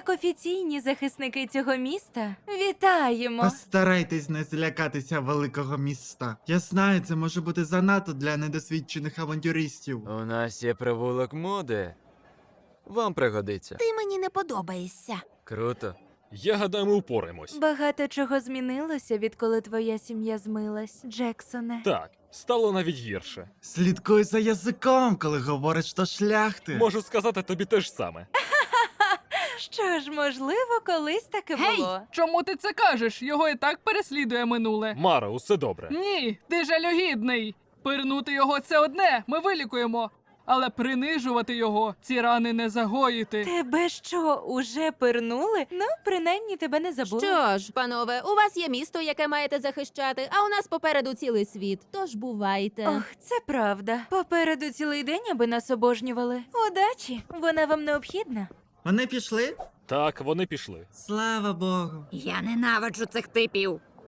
як офіційні захисники цього міста, вітаємо! Постарайтесь не злякатися великого міста. Я знаю, це може бути занадто для недосвідчених авантюристів. У нас є провулок моди. Вам пригодиться. Ти мені не подобаєшся. Круто. Я гадаю, ми упораємось. Багато чого змінилося, відколи твоя сім'я змилась, Джексоне. Так, стало навіть гірше. Слідкуй за язиком, коли говориш до шляхти. Можу сказати тобі те ж саме. Що ж, можливо, колись таке Гей, було. чому ти це кажеш? Його і так переслідує минуле. Мара, усе добре. Ні, ти жалюгідний. Пирнути його це одне, ми вилікуємо. Але принижувати його, ці рани не загоїти. Тебе що, уже пирнули? Ну, принаймні тебе не забули. Що ж, панове, у вас є місто, яке маєте захищати, а у нас попереду цілий світ. Тож бувайте. Ох, це правда. Попереду цілий день, аби нас обожнювали. Удачі! Вона вам необхідна. Вони пішли? Так, вони пішли. Слава Богу. Я ненавиджу цих типів.